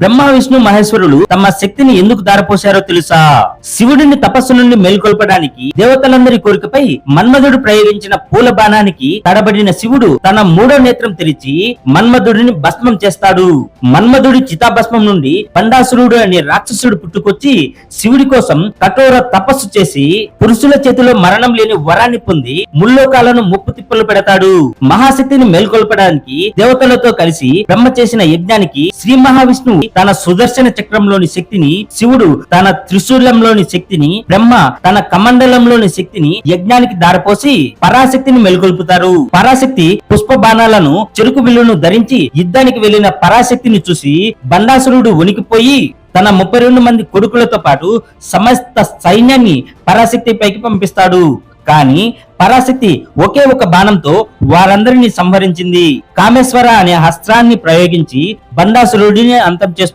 బ్రహ్మ విష్ణు మహేశ్వరులు తమ శక్తిని ఎందుకు దారపోశారో తెలుసా? శివుడిని తపస్సు నుండి మేల్కొల్పడానికి దేవతలందరి కోరికపై మన్మధుడు ప్రయోగించిన పూల బాణానికి తడబడిన శివుడు తన మూడో నేత్రం తెరిచి మన్మధుడిని భస్మం చేస్తాడు. మన్మధుడి చితాభస్మం నుండి పండాసురుడు అనే రాక్షసుడు పుట్టుకొచ్చి శివుడి కోసం కఠోర తపస్సు చేసి పురుషుల చేతిలో మరణం లేని వరాన్ని పొంది ముల్లోకాలను ముప్పు తిప్పలు పెడతాడు. మహాశక్తిని మేల్కొల్పడానికి దేవతలతో కలిసి బ్రహ్మ చేసిన యజ్ఞానికి శ్రీ మహావిష్ణువు తన సుదర్శన చక్రంలోని శక్తిని శివుడు తన త్రిశూలంలోని శక్తిని బ్రహ్మ తన కమండలంలోని శక్తిని యజ్ఞానికి దారపోసి పరాశక్తిని మెలుగొల్పుతారు పరాశక్తి పుష్ప బాణాలను చెరుకు విల్లును ధరించి యుద్ధానికి వెళ్ళిన పరాశక్తిని చూసి బండాసురుడు వణికిపోయి తన ముప్పై రెండు మంది కొడుకులతో పాటు సమస్త సైన్యాన్ని పరాశక్తి పైకి పంపిస్తాడు. కానీ పరాశక్తి ఒకే ఒక బాణంతో వారందరినీ సంహరించింది. కామేశ్వర అనే అస్త్రాన్ని ప్రయోగించి బండాసురుడిని అంతం చేస్తుంది